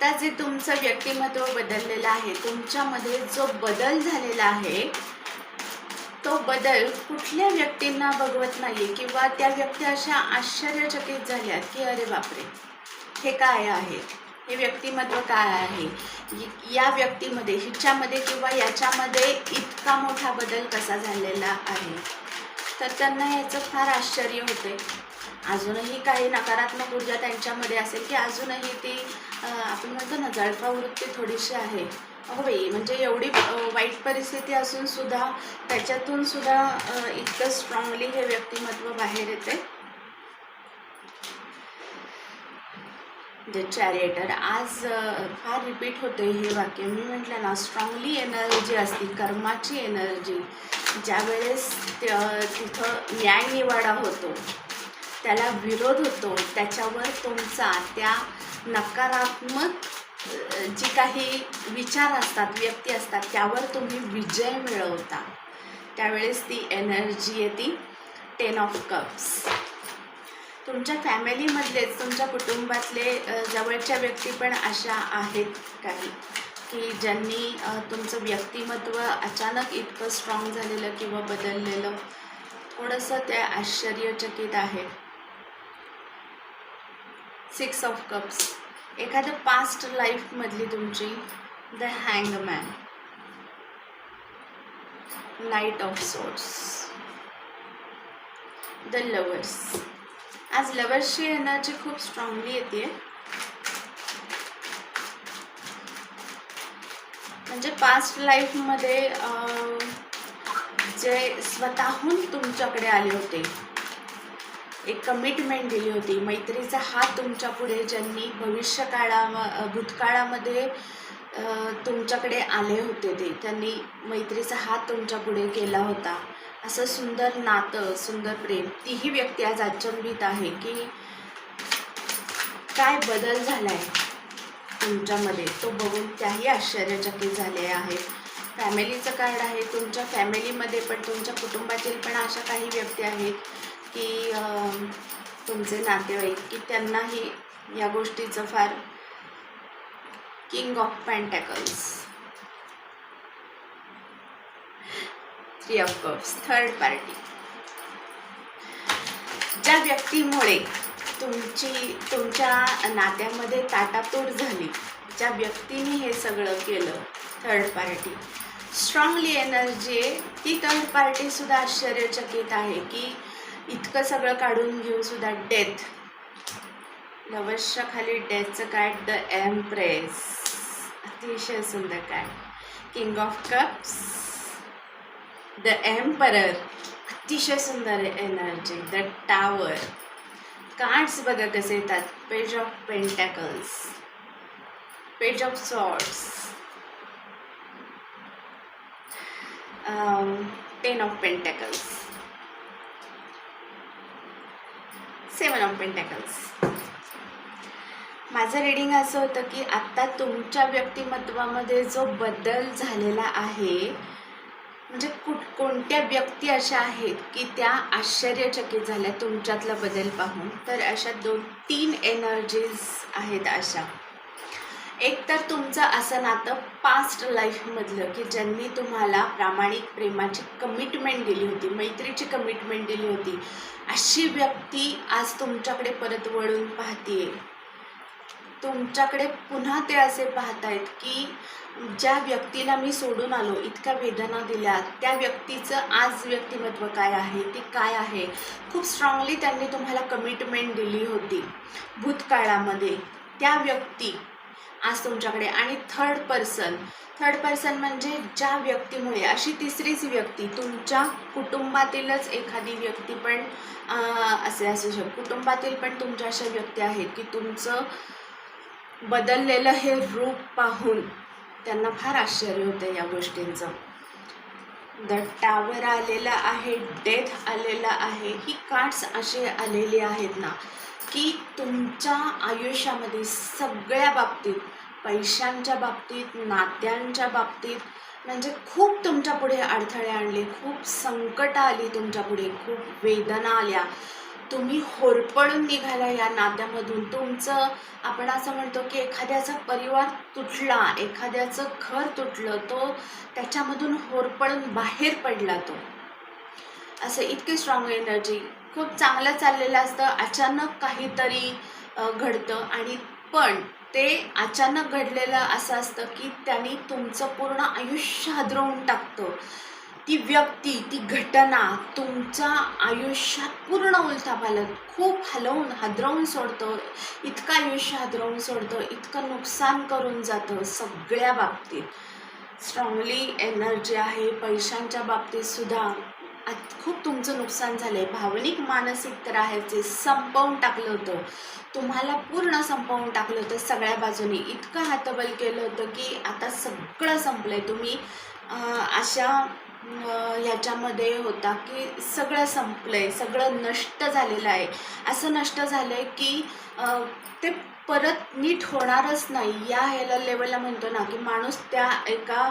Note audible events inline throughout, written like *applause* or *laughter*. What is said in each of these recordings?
आत्ता जे तुमचं व्यक्तिमत्व बदललेलं आहे तुमच्यामध्ये जो बदल झालेला आहे तो बदल कुठल्या व्यक्तींना बघवत नाही किंवा त्या व्यक्ती अशा आश्चर्यचकित झाल्यात की अरे बापरे हे काय आहे? हे व्यक्तिमत्व काय आहे? या व्यक्तीमध्ये हिच्यामध्ये किंवा याच्यामध्ये इतका मोठा बदल कसा झालेला आहे? तर त्यांना याचं फार आश्चर्य होते अजूनही काही नकारात्मक ऊर्जा त्यांच्यामध्ये असेल की अजूनही ती आपण म्हणतो ना जळफा वृत्ती थोडीशी आहे. अहो बाई म्हणजे एवढी वाईट परिस्थिती असून सुद्धा त्याच्यातून सुद्धा इतकं स्ट्रॉंगली हे व्यक्तिमत्व बाहेर येते. द चॅरिएटर आज फार रिपीट होते हे वाक्य. मी म्हटलं ना स्ट्रॉंगली एनर्जी असती कर्माची एनर्जी ज्यावेळेस तिथं तिथं न्यायनिवाडा होतो त्याला विरोध होतो. त्याच्यावर तुमचा त्या नकारात्मक जी काही विचार असतात व्यक्ती असतात त्यावर तुम्ही विजय मिळवता. त्यावेळेस ती एनर्जी येते. टेन ऑफ कप्स तुमच्या फॅमिलीमधलेच तुमच्या कुटुंबातले जवळच्या व्यक्ती पण अशा आहेत काही? की ज्यांनी तुमचं व्यक्तिमत्व अचानक इतकं स्ट्रॉंग झालेलं किंवा बदललेलं? थोडंसं ते आश्चर्यचकित आहे. Six of cups. एखाद्या पास्ट लाईफमधली तुमची the hangman knight of swords the lovers आज लवर्सची एनर्जी खूप स्ट्रॉंगली येते. म्हणजे पास्ट लाईफमध्ये जे स्वतःहून तुमच्याकडे आले होते एक कमिटमेंट दिली होती. मैत्रीचा हात तुमच्यापुढे ज्यांनी भविष्यकाळा भूतकाळामध्ये तुमच्याकडे आले होते ते त्यांनी मैत्रीचा हात तुमच्यापुढे केला होता. असं सुंदर नातं सुंदर प्रेम तीही व्यक्ती आज अचंबित आहे की काय बदल झाला आहे तुमच्यामध्ये? तो बघून त्याही आश्चर्यचकित झाले आहेत फॅमिलीचं कार्ड आहे तुमच्या फॅमिलीमध्ये पण तुमच्या कुटुंबातील पण अशा काही व्यक्ती आहेत की तुमचे नातेवाईक की त्यांनाही या गोष्टीचं फार king of pentacles three of cups third party ज्या व्यक्तीमुळे तुमची तुमच्या नात्यामध्ये ताटातूट झाली ज्या व्यक्तीने हे सगळं केलं थर्ड पार्टी स्ट्रॉंगली एनर्जी आहे ती थर्ड पार्टीसुद्धा आश्चर्यचकित आहे की इतकं सगळं काढून घेऊन सुद्धा डेथ लवशच्या खाली डेथचं कार्ड द एम्प्रेस अतिशय सुंदर card king of cups the emperor अतिशय सुंदर एनर्जी द टावर कार्ड्स बघा कसे येतात. Page of pentacles page of swords ten of pentacles seven of pentacles माझं रिडिंग असं होतं की आत्ता तुमच्या व्यक्तिमत्वामध्ये जो बदल झालेला आहे म्हणजे कुठ कोणत्या व्यक्ती अशा आहेत की त्या आश्चर्यचकित झाल्या तुमच्यातला बदल पाहून? तर अशा दोन तीन एनर्जीज आहेत अशा. एक तर तुमचं असं नातं पास्ट लाईफमधलं की ज्यांनी तुम्हाला प्रामाणिक प्रेमाची कमिटमेंट दिली होती मैत्रीची कमिटमेंट दिली होती अशी व्यक्ती आज तुमच्याकडे परत वळून पाहतीये. तुमच्याकडे पुन्हा ते असे पाहतायत की ज्या व्यक्तीला मी सोडून आलो इतक्या वेदना दिल्या त्या व्यक्तीचं आज व्यक्तिमत्व काय आहे ते काय आहे? खूप स्ट्रॉंगली त्यांनी तुम्हाला कमिटमेंट दिली होती. भूतकाळामध्ये त्या व्यक्ती आज तुमच्याकडे. आणि थर्ड पर्सन थर्ड पर्सन म्हणजे ज्या व्यक्तीमुळे अशी तिसरीच व्यक्ती तुमच्या कुटुंबातीलच एखादी व्यक्ती पण असे असू शकते. कुटुंबातील पण तुमच्या अशा व्यक्ती आहेत की तुमचं बदललेलं हे रूप पाहून त्यांना फार आश्चर्य होतं या गोष्टींचं. द टावर आलेला आहे डेथ आलेला आहे ही कार्ड्स असे आलेली आहेत ना. की तुमच्या आयुष्यामध्ये सगळ्या बाबतीत पैशांच्या बाबतीत नात्यांच्या बाबतीत म्हणजे खूप तुमच्यापुढे अडथळे आणले खूप संकट आली तुमच्यापुढे खूप वेदना आल्या. तुम्ही होरपळून निघाला या नात्यामधून. तुमचं आपण असं म्हणतो की एखाद्याचा परिवार तुटला एखाद्याचं घर तुटलं तो त्याच्यामधून होरपळून बाहेर पडला तो. असं इतकी स्ट्रॉंग एनर्जी खूप चांगलं चाललेलं असतं. अचानक काहीतरी घडतं आणि पण ते अचानक घडलेलं असं असतं की त्यांनी तुमचं पूर्ण आयुष्य हादरवून टाकतं. ती व्यक्ती ती घटना तुमच्या आयुष्यात पूर्ण उलथापालत खूप हलवून हादरवून सोडतं. इतकं आयुष्य हादरवून सोडतं इतकं नुकसान करून जातं सगळ्या बाबतीत. स्ट्रॉंगली एनर्जी आहे पैशांच्या बाबतीत सुद्धा. खूप तुमचं नुकसान झालं आहे भावनिक मानसिक तर आहे जे संपवून टाकलं होतं. तुम्हाला पूर्ण संपवून टाकलं होतं सगळ्या बाजूनी. इतकं हातबल केलं होतं की आता सगळं संपलं आहे तुम्ही अशा ह्याच्यामध्ये होता की सगळं संपलं आहे सगळं नष्ट झालेलं आहे. असं नष्ट झालं आहे की ते परत नीट होणारच नाही. या ह्याला लेवलला म्हणतो ना की माणूस त्या एका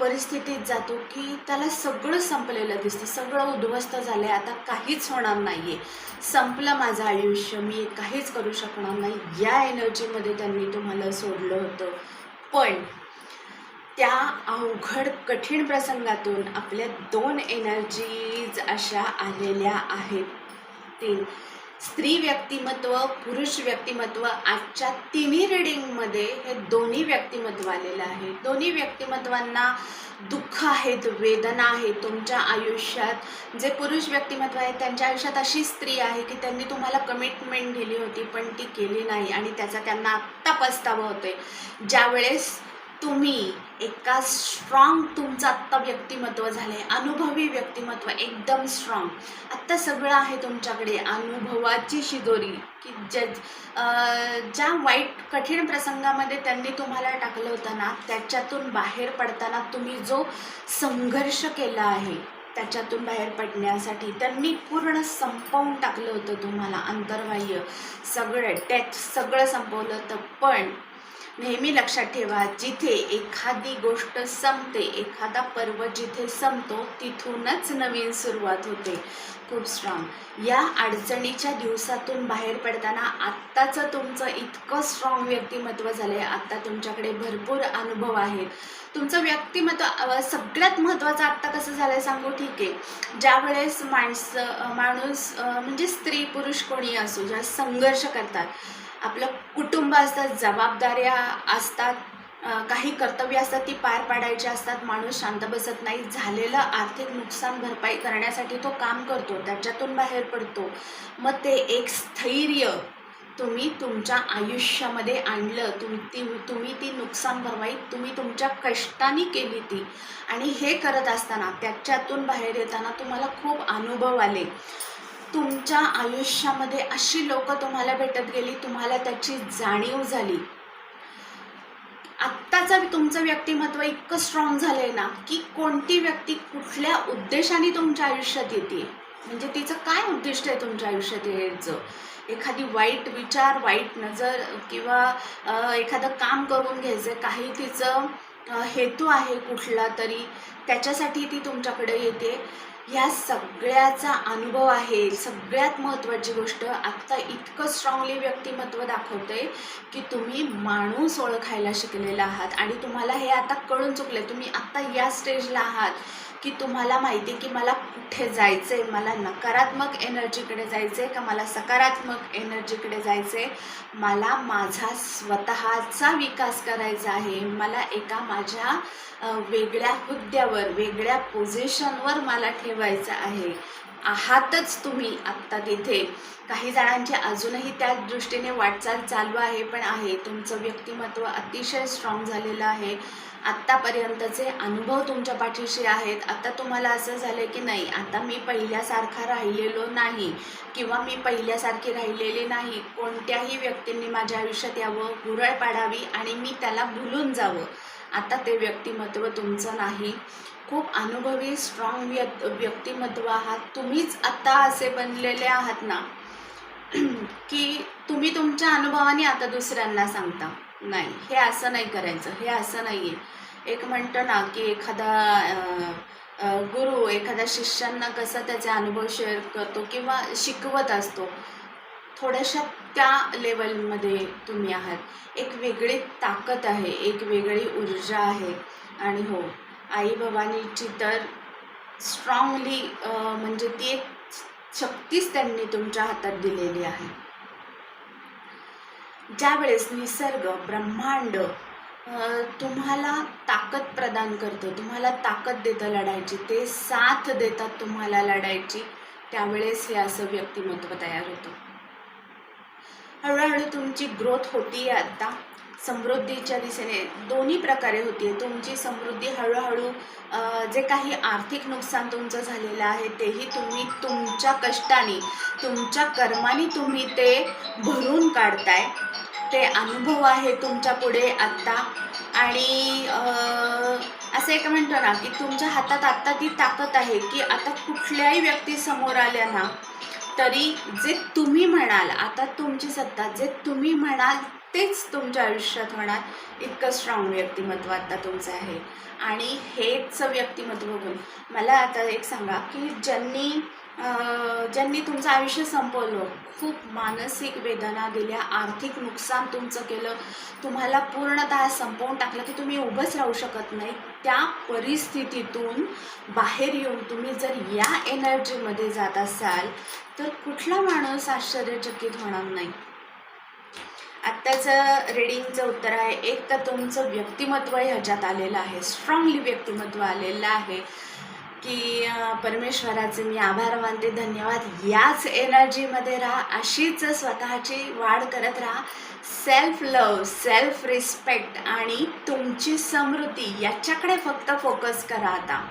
परिस्थितीत जातो की त्याला सगळं संपलेलं दिसतं. सगळं उद्ध्वस्त झालं आहे आता काहीच होणार नाही आहे संपलं माझं आयुष्य. मी काहीच करू शकणार नाही. या एनर्जीमध्ये त्यांनी तुम्हाला सोडलं होतं. पण त्या अवघड कठीण प्रसंगातून आपल्या दोन एनर्जीज अशा आलेल्या आहेत. तीन. स्त्री व्यक्तिमत्व पुरुष व्यक्तिमत्व आजच्या तिन्ही रिडिंगमध्ये हे दोन्ही व्यक्तिमत्व आलेलं आहे. दोन्ही व्यक्तिमत्वांना दुःख आहेत वेदना आहेत तुमच्या आयुष्यात. जे पुरुष व्यक्तिमत्व आहे त्यांच्या आयुष्यात अशी स्त्री आहे की त्यांनी तुम्हाला कमिटमेंट दिली होती पण ती केली नाही आणि त्याचा त्यांना आत्ता पस्तावा होतोय. ज्यावेळेस तुम्ही एका स्ट्रॉंग तुमचं आत्ता व्यक्तिमत्व झालं आहे अनुभवी व्यक्तिमत्व एकदम स्ट्रॉंग आत्ता सगळं आहे तुमच्याकडे अनुभवाची शिदोरी. की ज्या ज्या वाईट कठीण प्रसंगामध्ये त्यांनी तुम्हाला टाकलं होतं ना त्याच्यातून बाहेर पडताना तुम्ही जो संघर्ष केला आहे त्याच्यातून बाहेर पडण्यासाठी त्यांनी पूर्ण संपवून टाकलं होतं तुम्हाला अंतर्बाह्य. सगळं डेथ सगळं संपवलं होतं. पण नेहमी लक्षात ठेवा जिथे एखादी गोष्ट संपते एखादा पर्व जिथे संपतो तिथूनच नवीन सुरुवात होते. खूप स्ट्रॉंग या अडचणीच्या दिवसातून बाहेर पडताना आत्ताचं तुमचं इतकं स्ट्रॉंग व्यक्तिमत्व झालं आहे आत्ता तुमच्याकडे भरपूर अनुभव आहेत. तुमचं व्यक्तिमत्व सगळ्यात महत्त्वाचं आत्ता कसं झालं आहे सांगू? ठीक आहे. ज्यावेळेस माणसं माणूस म्हणजे स्त्री पुरुष कोणी असो ज्या संघर्ष करतात आपलं कुटुंब असतात जबाबदाऱ्या असतात काही कर्तव्य असतात ती पार पाडायची असतात माणूस शांत बसत नाही. झालेलं आर्थिक नुकसान भरपाई करण्यासाठी तो काम करतो त्याच्यातून बाहेर पडतो. मग ते एक स्थैर्य तुम्ही तुमच्या आयुष्यामध्ये आणलं तुम ती तुम्ही ती नुकसान भरवाई तुम्ही तुमच्या कष्टाने केली ती. आणि हे करत असताना त्याच्यातून बाहेर येताना तुम्हाला खूप अनुभव आले. तुमच्या आयुष्यामध्ये अशी लोक तुम्हाला भेटत गेली तुम्हाला त्याची जाणीव झाली. आत्ताचं तुमचं व्यक्तिमत्व इतकं स्ट्रॉंग झालंय ना की कोणती व्यक्ती कुठल्या उद्देशाने तुमच्या आयुष्यात येते? म्हणजे तिचं काय उद्दिष्ट आहे तुमच्या आयुष्यात यायचं? एखादी वाईट विचार वाईट नजर किंवा एखादं काम करून घ्यायचं काही तिचं हेतू आहे कुठला तरी त्याच्यासाठी ती तुमच्याकडे येते. या सगळ्याचा अनुभव आहे. सगळ्यात महत्त्वाची गोष्ट आत्ता इतकं स्ट्रॉंगली व्यक्तिमत्व दाखवतंय की तुम्ही माणूस ओळखायला शिकलेला आहात. आणि तुम्हाला हे आता कळून चुकले तुम्ही आत्ता या स्टेजला आहात. की तुम्हाला माहिती आहे की मला कुठे जायचं आहे मला नकारात्मक एनर्जीकडे जायचं आहे का मला सकारात्मक एनर्जीकडे जायचं आहे मला माझा स्वतःचा विकास करायचा आहे. मला एका माझ्या वेगळ्या हुद्द्यावर वेगळ्या पोझिशनवर मला ठेवायचं आहे. आहातच तुम्ही आत्ता तिथे. काही जणांची अजूनही त्या दृष्टीने वाटचाल चालू आहे पण आहे. तुमचं व्यक्तिमत्व अतिशय स्ट्रॉंग झालेलं आहे. आत्तापर्यंतचे अनुभव तुमच्या पाठीशी आहेत. आता तुम्हाला असं झालं की नाही आता मी पहिल्यासारखा राहिलेलो नाही किंवा मी पहिल्यासारखी राहिलेली नाही. कोणत्याही व्यक्तींनी माझ्या आयुष्यात यावं गुरळ पाडावी आणि मी त्याला भुलून जावं. आता ते व्यक्तिमत्व तुमचं नाही. खूप अनुभवी स्ट्रॉंग व्यक् व्यक्तिमत्व आहात. तुम्हीच आत्ता असे बनलेले आहात ना? *clears throat* की तुम्ही तुमच्या अनुभवाने आता दुसऱ्यांना सांगता. नाही हे असं नाही करायचं हे असं नाही आहे एक म्हणतं ना की एखादा गुरु एखाद्या शिष्यांना कसा त्याचे अनुभव शेअर करतो किंवा शिकवत असतो थोड्याशा त्या लेवलमध्ये तुम्ही आहात. एक वेगळी ताकद आहे एक वेगळी ऊर्जा आहे. आणि हो आई भवानीची तर स्ट्रॉंगली म्हणजे ती एक शक्तीच त्यांनी तुमच्या हातात दिलेली आहे. ज्यावेळेस निसर्ग ब्रह्मांड तुम्हाला ताकद प्रदान करतो तुम्हाला ताकद देतं लढायची ते साथ देतात तुम्हाला लढायची त्यावेळेस हे असं व्यक्तिमत्व तयार होतं. हळूहळू तुमची ग्रोथ होती आहे आता. समृद्धीच्या दिशेने दोन्ही प्रकारे होतीये. तुमची समृद्धी हळूहळू जे काही आर्थिक नुकसान तुमचं झालेलं आहे तेही तुम्ही तुमच्या कष्टाने तुमच्या कर्माने तुम्ही ते भरून काढताय. ते अनुभव आहे तुमच्यापुढे आत्ता. आणि असं एक म्हणतो ना की तुमच्या हातात आत्ता ती ताकद आहे की आता कुठल्याही व्यक्ती समोर आल्या ना तरी जे तुम्ही म्हणाल आता तुमची सत्ता जे तुम्ही म्हणाल तेच तुमच्या आयुष्यात होणार. इतकं स्ट्रॉंग व्यक्तिमत्व आता तुमचं आहे. आणि हेच व्यक्तिमत्व बघून मला आता एक सांगा की ज्यांनी ज्यांनी तुमचं आयुष्य संपवलं खूप मानसिक वेदना दिल्या आर्थिक नुकसान तुमचं केलं तुम्हाला पूर्णतः संपवून टाकलं की तुम्ही उभंच राहू शकत नाही त्या परिस्थितीतून बाहेर येऊन तुम्ही जर या एनर्जीमध्ये जात असाल तर कुठला माणूस आश्चर्यचकित होणार नाही. आत्ताचं रिडिंगचं उत्तर आहे. एक तर तुमचं व्यक्तिमत्व ह्याच्यात आलेलं आहे. स्ट्रॉंगली व्यक्तिमत्व आलेलं आहे की परमेश्वराचे मी आभार मानते. धन्यवाद. याच एनर्जीमध्ये राहा. अशीच स्वतःची वाढ करत राहा. सेल्फ लव सेल्फ रिस्पेक्ट आणि तुमची समृद्धी याच्याकडे फक्त फोकस करा आता.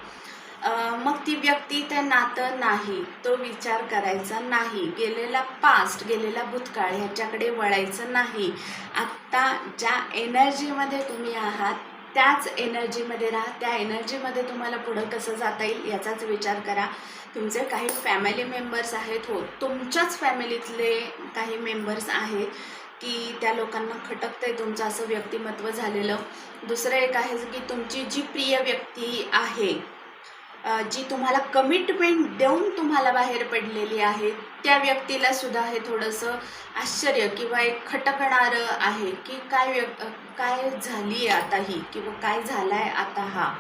मग ती व्यक्ती ते नातं नाही तो विचार करायचा नाही. गेलेला पास्ट गेलेला भूतकाळ ह्याच्याकडे वळायचं नाही. आत्ता ज्या एनर्जीमध्ये तुम्ही आहात त्याच एनर्जीमध्ये राहा. त्या एनर्जीमध्ये तुम्हाला पुढं कसं जाता येईल याचाच विचार करा. तुमचे काही फॅमिली मेंबर्स आहेत हो तुमच्याच फॅमिलीतले काही मेंबर्स आहेत की त्या लोकांना खटकतं आहे तुमचं असं व्यक्तिमत्व झालेलं. दुसरं एक आहे की तुमची जी प्रिय व्यक्ती आहे जी तुम्हाला कमिटमेंट देऊन तुम्हाला बाहेर पडलेली आहे त्या व्यक्तीला सुद्धा हे थोडंसं आश्चर्य किंवा एक खटकणारं आहे की काय व्यक् काय झाली आहे आता ही किंवा काय झाला आहे आता हा.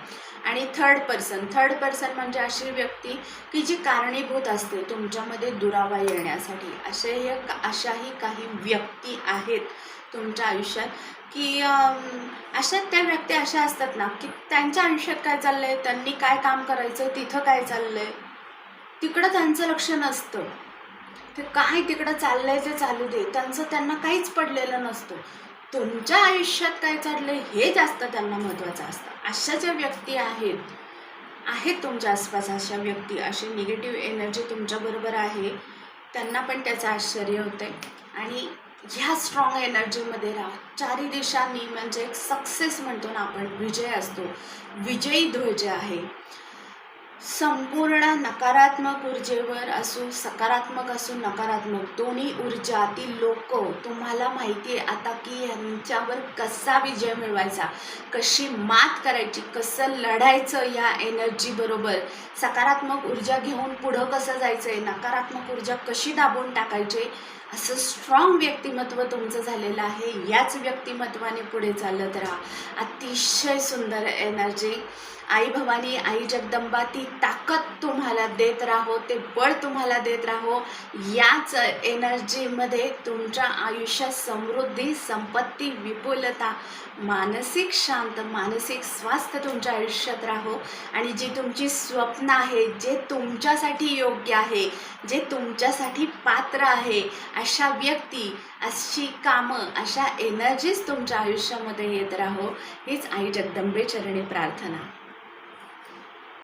आणि थर्ड पर्सन थर्ड पर्सन म्हणजे अशी व्यक्ती की जी कारणीभूत असते तुमच्यामध्ये दुरावा येण्यासाठी. असे एक अशाही काही व्यक्ती आहेत तुमच्या आयुष्यात? की अशा त्या व्यक्ती अशा असतात ना की त्यांच्या आयुष्यात काय चाललं आहे त्यांनी काय काम करायचं तिथं काय चाललं आहे तिकडं त्यांचं लक्ष नसतं. ते काय तिकडं चाललं आहे ते चालू दे. त्यांचं त्यांना काहीच पडलेलं नसतं. तुमच्या आयुष्यात काय चाललंय हे जास्त त्यांना महत्त्वाचं असतं. अशा ज्या व्यक्ती आहेत आहेत तुमच्या आसपास अशा व्यक्ती अशी निगेटिव्ह एनर्जी तुमच्याबरोबर आहे त्यांना पण त्याचं आश्चर्य होतं आहे आणि ह्या स्ट्रॉंग एनर्जीमध्ये राहा. चारी दिशांनी म्हणजे एक सक्सेस म्हणतो ना आपण विजय असतो. विजयी ध्वज आहे संपूर्ण नकारात्मक ऊर्जेवर असू सकारात्मक असू नकारात्मक दोन्ही ऊर्जा ती लोक तुम्हाला माहिती आहे आता की यांच्यावर कसा विजय मिळवायचा कशी मात करायची कसं लढायचं या एनर्जीबरोबर सकारात्मक ऊर्जा घेऊन पुढं कसं जायचं आहे नकारात्मक ऊर्जा कशी दाबून टाकायची असं स्ट्रॉंग व्यक्तिमत्व तुमचं झालेलं आहे. याच व्यक्तिमत्वाने पुढे चालत राहा. अतिशय सुंदर एनर्जी आई भवानी आई जगदंबा ती ताकद तुम्हाला देत राहो ते बळ तुम्हाला देत राहो. याच एनर्जीमध्ये तुमच्या आयुष्यात समृद्धी संपत्ती विपुलता मानसिक शांत मानसिक स्वास्थ्य तुमच्या आयुष्यात राहो. आणि जी तुमची स्वप्न आहे जे तुमच्यासाठी योग्य आहे जे तुमच्यासाठी पात्र आहे अशा व्यक्ती अशी कामं अशा एनर्जीज तुमच्या आयुष्यामध्ये येत राहो. हीच आई जगदंबे चरणी प्रार्थना.